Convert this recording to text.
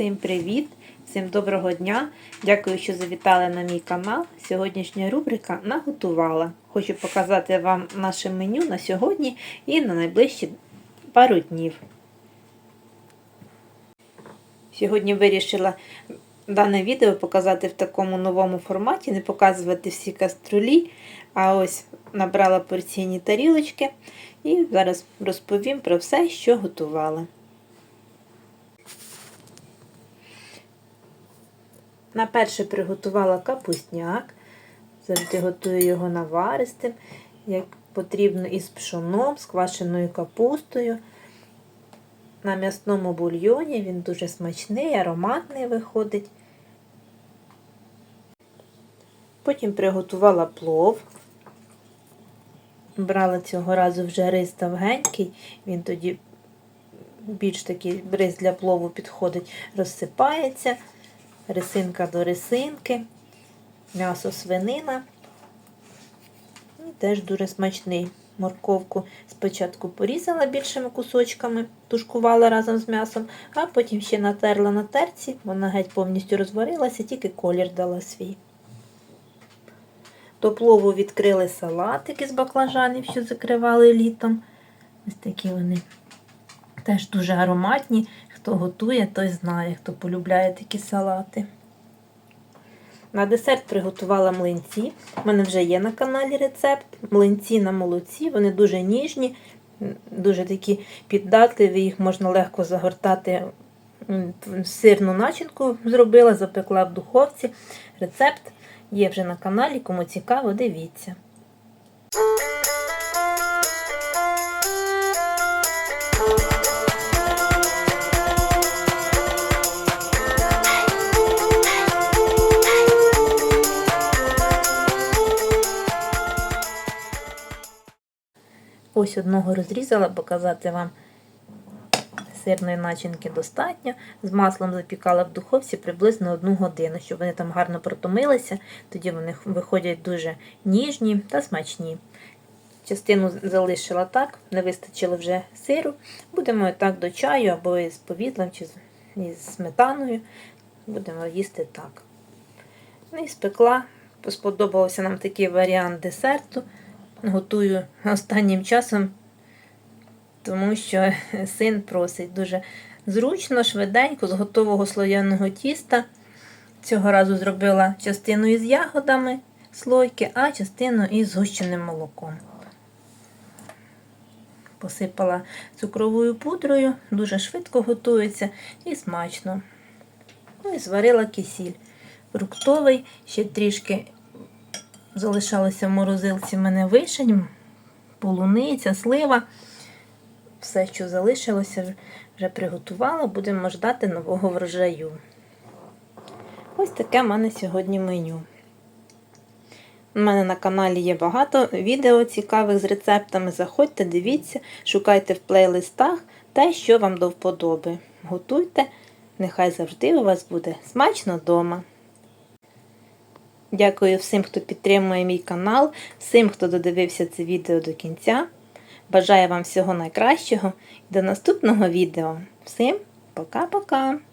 Всім привіт! Всім доброго дня! Дякую, що завітали на мій канал. Сьогоднішня рубрика наготувала. Хочу показати вам наше меню на сьогодні і на найближчі пару днів. Сьогодні вирішила дане відео показати в такому новому форматі, не показувати всі каструлі, а ось набрала порційні тарілочки і зараз розповім про все, що готувала. На перше приготувала капустняк. Завжди готую його наваристим, як потрібно із пшоном, з квашеною капустою. На м'ясному бульйоні він дуже смачний, ароматний виходить. Потім приготувала плов. Брала цього разу вже рис тавгенький, він тоді більш такий рис для плову підходить, розсипається рисинка до рисинки, м'ясо свинина. І теж дуже смачний. Морковку спочатку порізала більшими кусочками, тушкувала разом з м'ясом, а потім ще натерла на терці, вона геть повністю розварилася, тільки колір дала свій. До плову відкрили салатики з баклажанів, що закривали літом. Ось такі вони теж дуже ароматні. Хто готує, той знає, хто полюбляє такі салати. На десерт приготувала млинці. У мене вже є на каналі рецепт. Млинці на молоці, вони дуже ніжні, дуже такі піддатливі, їх можна легко загортати. Сирну начинку зробила, запекла в духовці. Рецепт є вже на каналі, кому цікаво, дивіться. Ось одного розрізала, показати вам сирної начинки достатньо. З маслом запікала в духовці приблизно одну годину, щоб вони там гарно протомилися, тоді вони виходять дуже ніжні та смачні. Частину залишила так, не вистачило вже сиру. Будемо так до чаю або із повідлом, чи з сметаною. Будемо їсти так. Ну і спекла. Сподобався нам такий варіант десерту готую останнім часом, тому що син просить дуже зручно, швиденько, з готового слояного тіста. Цього разу зробила частину із ягодами слойки, а частину із згущеним молоком. Посипала цукровою пудрою, дуже швидко готується і смачно. Ну і зварила кисіль. Фруктовий, ще трішки Залишалося в морозилці в мене вишень, полуниця, слива. Все, що залишилося, вже приготувала, будемо ждати нового врожаю. Ось таке в мене сьогодні меню. У мене на каналі є багато відео цікавих з рецептами. Заходьте, дивіться, шукайте в плейлистах те, що вам до вподоби. Готуйте, нехай завжди у вас буде смачно вдома. Дякую всім, хто підтримує мій канал, всім, хто додивився це відео до кінця. Бажаю вам всього найкращого і до наступного відео. Всім пока-пока!